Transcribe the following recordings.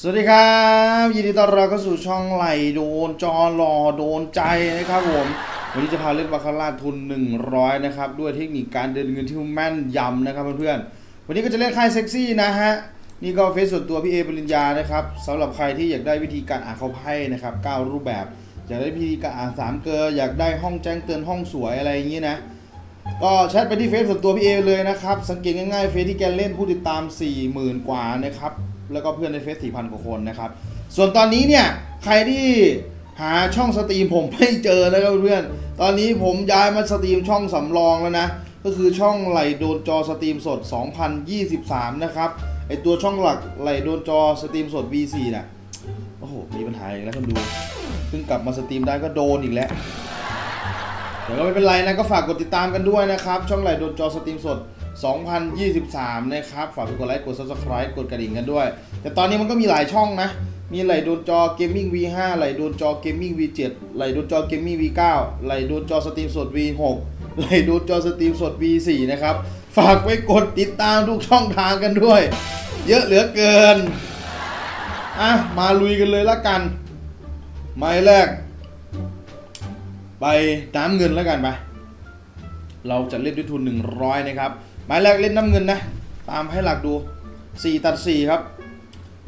สวัสดีครับยินดีต้อนรับเข้าสู่ช่องไหลโดนจอหล่อโดนใจนะครับผมวันนี้จะพาเล่นบาคาร่าทุน 100 นะครับ ด้วยเทคนิคการเดินเงินที่แม่นยำนะครับเพื่อนๆวันนี้ก็จะเล่นค่ายเซ็กซี่นะฮะนี่ก็เฟซส่วนตัวพี่เอปริญญานะครับสำหรับใครที่อยากได้วิธีการอ่านเขาไพ่นะครับ9รูปแบบอยากได้วิธีการอ่านสามเกลออยากได้ห้องแจ้งเตือนห้องสวยอะไรอย่างนี้นะก็แชทไปที่เฟซส่วนตัวพี่เอเลยนะครับสังเกตง่ายๆเฟซที่แกเล่นผู้ติดตาม 40,000 กว่านะครับ แล้วก็เพื่อนในเฟซ4,000กว่าคนนะครับ ส่วนตอนนี้เนี่ยใครที่หาช่องสตรีมผมไม่เจอนะครับเพื่อนตอนนี้ผมย้ายมาสตรีมช่องสำรองแล้วนะ ก็คือช่องไหลโดนจอสตรีมสด 2023 นะครับไอตัวช่องหลักไหลโดนจอสตรีมสด V4 น่ะโอ้โหมีปัญหาอีกแล้วคนดูเพิ่งกลับมาสตรีมได้ก็โดนอีกแล้ว เดี๋ยวก็ไม่เป็นไรนะก็ฝากกดติดตามกันด้วยนะครับ ช่องไหลโดนจอสตรีมสด 2023 นะครับ ฝากไปกดไลค์กด subscribe กดกระดิ่งกันด้วย แต่ตอนนี้มันก็มีหลายช่องนะ มีไหลโดนจอเกมมิ่ง V5 ไหลโดนจอเกมมิ่ง V7 ไหลโดนจอเกมมิ่ง V9 ไหลโดนจอสตรีมสด V6 ไหลโดนจอสตรีมสด V4 นะครับ ฝากไปกดติดตามทุกช่องทางกันด้วย เยอะเหลือเกินอะมาลุยกันเลยละกัน ไม้แรก ไปน้ำเงินแล้วกันไป เราจะเล่นด้วยทุน 100 นะครับ หมายแรกเล่นน้ำเงินนะ ตามให้หลักดู 4 ตัด 4 ครับ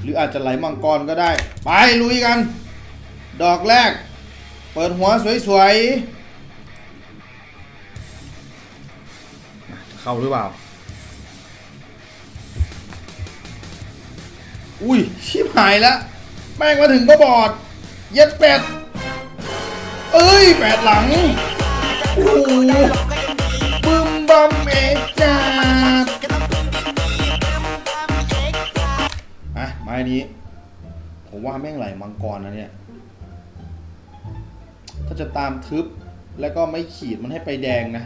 หรืออาจจะไหลมังกรก็ได้ ไปลุยกัน ดอกแรก เปิดหัวสวยๆ เข้าหรือเปล่า อุ้ยชิบหายแล้ว แม่งมาถึงก็บอด เย็ดเป็ด เอ้ยแปดหลังโอ้โหบึมบัมเอกจัดอะไม้นี้ ผมว่าแม่งไหลมังกรนะเนี่ย ถ้าจะตามทึบแล้วก็ไม่ขีดมันให้ไปแดงนะ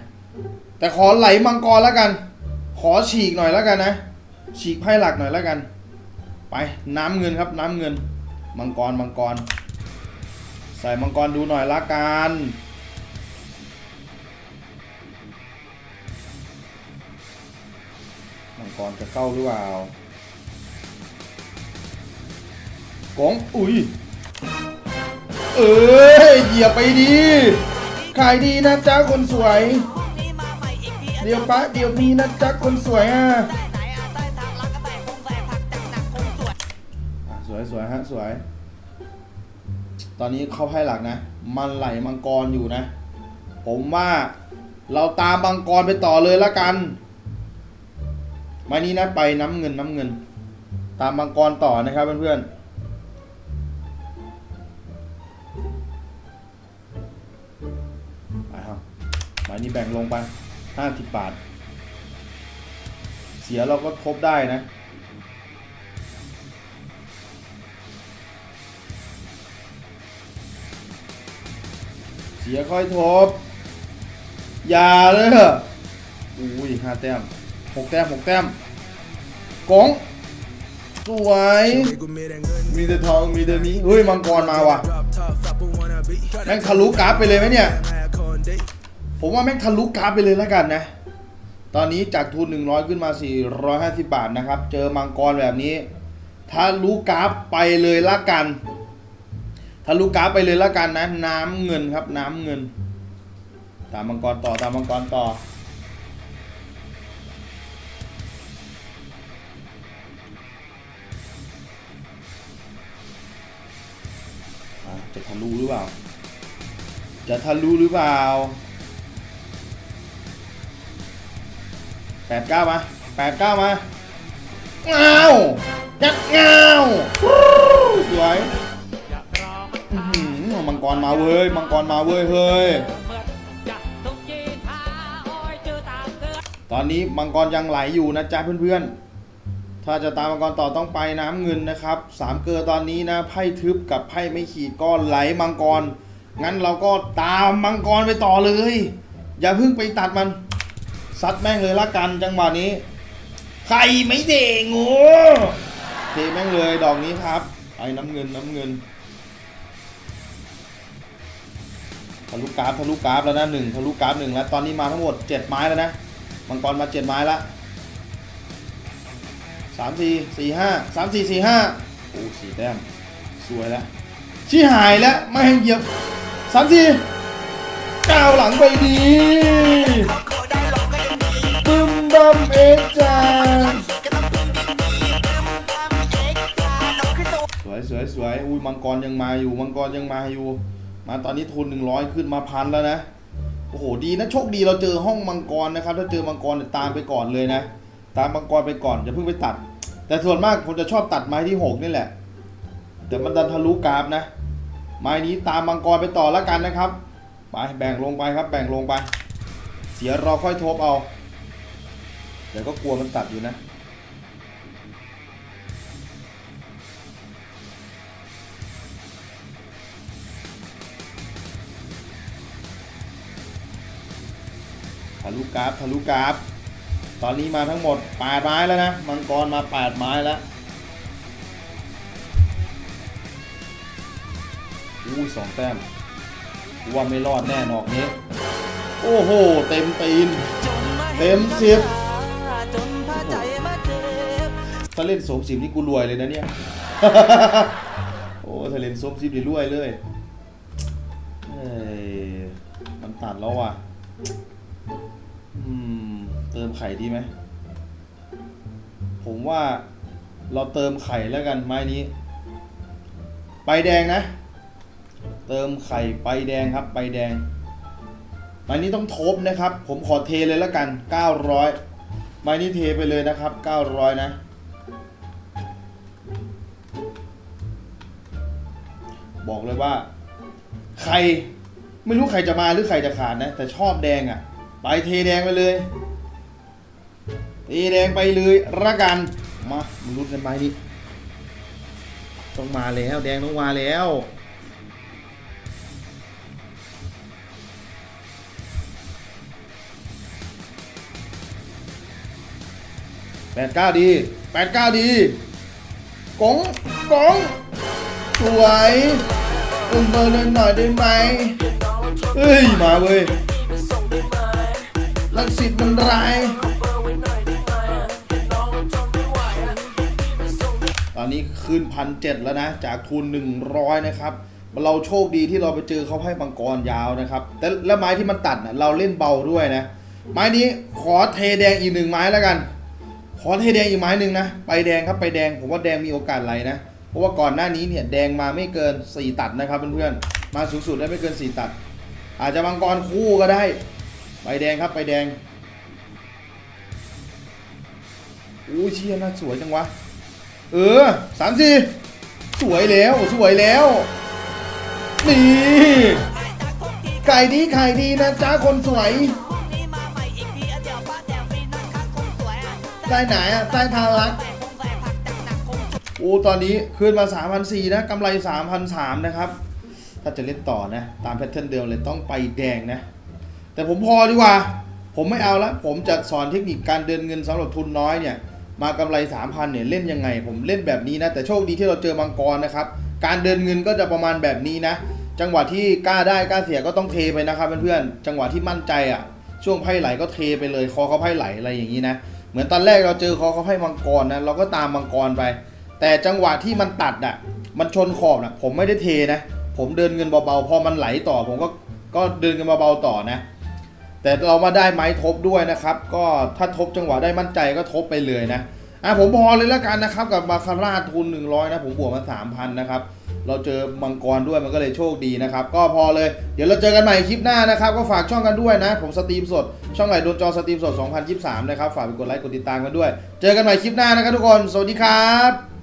แต่ขอไหลมังกรแล้วกัน ขอฉีกหน่อยแล้วกันนะ ฉีกไพ่หลักหน่อยแล้วกัน ไปน้ำเงินครับน้ำเงิน มังกรมังกร ใส่มังกรดูหน่อยละกันมังกรจะเข้าหรือเปล่ากงอุ้ย เอ้ยเหยียบไปดีขายดีนะจ๊ะคนสวย เดี๋ยวปะเดี๋ยวมีนะจ๊ะคนสวยอะอะสวยสวยฮะสวย ตอนนี้เข้าไพ่หลักนะ มันไหลมังกรอยู่นะ ผมว่าเราตามมังกรไปต่อเลยละกันมานี้นะไปน้ำเงินน้ำเงิน ตามมังกรต่อนะครับเพื่อนๆไปครับมานี้แบ่งลงไปห้าสิบบาท เสียเราก็ทบได้นะ เสียค่อยทบ อย่าเลยอุ้ยห้าแต้มหกแต้มหกแต้มกงสวย มีแต่ทอง มีแต่นี้เฮ้ย มังกรมาว่ะ แม่งทะลุกราฟไปเลยไหมเนี่ย ผมว่าแม่งทะลุกราฟไปเลยแล้วกันนะ ตอนนี้จากทุน 100 ขึ้นมา 450 บาทนะครับ เจอมังกรแบบนี้ทะลุกราฟไปเลยละกัน ทะลุกราฟไปเลยละกันนะ น้ำเงินครับ น้ำเงิน ตามมังกรต่อตามมังกรต่อะจะทะลุหรือเปล่า จะทะลุหรือเปล่าแปดเก้ามาแปดเก้ามาเงาจัดเงาสวย มังกรมาเว้ย มังกรมาเว้ยเฮ้ย ตอนนี้มังกรยังไหลอยู่นะจ๊ะเพื่อนๆ ถ้าจะตามมังกรต่อต้องไปน้ำเงินนะครับสามเกลือตอนนี้นะไพ่ทึบกับไพ่ไม่ขีดก็ไหลมังกร งั้นเราก็ตามมังกรไปต่อเลย อย่าเพิ่งไปตัดมันซัดแม่งเลยละกันจังหวะนี้ ใครไม่เด้งโง่เทแม่งเลยดอกนี้ครับ ไอ้น้ำเงินน้ำเงิน ทะลุกราฟทะลุกราฟแล้วนะหนึ่งทะลุกราฟหนึ่งแล้วตอนนี้มาทั้งหมดเจ็ดไม้แล้วนะมังกรมาเจ็ดไม้ละสามสี่สี่ห้าสามสี่สี่ห้าโอ้สี่แต้มสวยแล้วชี้หายแล้วไม่ให้เหยียบสามสี่ก้าวหลังไปดีตึมดัมเอจานสวยสวยสวยอุ้ยมังกรยังมาอยู่มังกรยังมาอยู่ มาตอนนี้ทุนหนึ่งร้อยขึ้นมาพันแล้วนะ โอ้โหดีนะโชคดีเราเจอห้องมังกรนะครับ ถ้าเจอมังกรตามไปก่อนเลยนะ ตามมังกรไปก่อนอย่าเพิ่งไปตัด แต่ส่วนมากผมจะชอบตัดไม้ที่หกนี่แหละ แต่มันดันทะลุกราฟนะ ไม้นี้ตามมังกรไปต่อแล้วกันนะครับ ไปแบ่งลงไปครับ แบ่งลงไป เสียเราค่อยทบเอาเดี๋ยวก็กลัวมันตัดอยู่นะ ทะลุกราฟทะลุกราฟตอนนี้มาทั้งหมด8ไม้แล้วนะ มังกรมา 8 ไม้แล้วอุ้สองแต้มว่าไม่รอดแน่นอกนี้ โอ้โห เต็มตีน เต็มสิบเจ็บถ้าเล่นสมสิบนี่กูรวยเลยนะเนี่ย โอ้ถ้าเล่นสมสิบนี่รวยเลยเอ้ยมันตัดแล้วว่ะ อืม เติมไข่ดีไหม ผมว่าเราเติมไข่แล้วกันไม้นี้ ใบแดงนะ เติมไข่ใบแดงครับใบแดงไม้นี้ต้องทบนะครับ ผมขอเทเลยแล้วกัน 900ไม้นี้เทไปเลยนะครับ 900 นะบอกเลยว่า ใครไม่รู้ใครจะมาหรือใครจะขาดนะ แต่ชอบแดงอะ่ะ ไปเทแดงไปเลยเทแดงไปเลยละกัน มามลุ้นกันไหมนี่ต้องมาแล้วแดงต้องมาแล้วแปดเก้าดีแปดเก้าดีกงกงสวยอุ้มเบอร์หน่อยได้ไหมเฮ้ย มาเว้ย ลักสิตมันร้ายตอนนี้ขึ้นพันเจ็ดแล้วนะ จากทุน 100 นะครับ เราโชคดีที่เราไปเจอเขาให้มังกรยาวนะครับ แต่และไม้ที่มันตัดนะเราเล่นเบาด้วยนะ ไม้นี้ขอเทแดงอีกหนึ่งไม้แล้วกัน ขอเทแดงอีกไม้หนึ่งนะ ไปแดงครับไปแดง ผมว่าแดงมีโอกาสไหลนะ เพราะว่าก่อนหน้านี้เนี่ยแดงมาไม่เกิน 4 ตัดนะครับเพื่อนๆ มาสูงสุดได้ไม่เกิน 4 ตัด อาจจะมังกรคู่ก็ได้ ไปแดงครับไปแดงอู้เชี่ยน่าสวยจังวะ เออสามสี่สวยแล้วสวยแล้ว นี่ไก่ดีไข่ดีนะจ้าคนสวยใต้ไส้ไหนอะไส้ทารักโอ้ตอนนี้ขึ้นมา3,400นะกำไร3,300นะครับ ถ้าจะเล่นต่อนะ ตามแพทเทิร์นเดิมเลยต้องไปแดงนะ แต่ผมพอดีกว่า ผมไม่เอาละ ผมจะสอนเทคนิคการเดินเงินสำหรับทุนน้อยเนี่ย มากำไร3,000เนี่ยเล่นยังไง ผมเล่นแบบนี้นะ แต่โชคดีที่เราเจอมังกรนะครับ การเดินเงินก็จะประมาณแบบนี้นะ จังหวะที่กล้าได้กล้าเสียก็ต้องเทไปนะครับเพื่อนๆ จังหวะที่มั่นใจอะ ช่วงไพ่ไหลก็เทไปเลย คอเขาไพ่ไหลอะไรอย่างนี้นะ เหมือนตอนแรกเราเจอคอเขาไพ่มังกรนะ เราก็ตามมังกรไป แต่จังหวะที่มันตัดอะ มันชนขอบนะผมไม่ได้เทนะ ผมเดินเงินเบาๆ พอมันไหลต่อ ผมก็ ก็เดินเงินเบาๆต่อนะ แต่เรามาได้ไม้ทบด้วยนะครับ ก็ถ้าทบจังหวะได้มั่นใจก็ทบไปเลยนะอะผมพอเลยแล้วกันนะครับ กับบาคาร่าทุน 100 นะ ผมบวกมา3,000นะครับ เราเจอมังกรด้วยมันก็เลยโชคดีนะครับ ก็พอเลยเดี๋ยวเราเจอกันใหม่คลิปหน้านะครับ ก็ฝากช่องกันด้วยนะ ผมสตรีมสด ช่องไหลโดนจอสตรีมสด 2023 นะครับ ฝากไปกดไลค์กดติดตามกันด้วย เจอกันใหม่คลิปหน้านะครับทุกคน สวัสดีครับ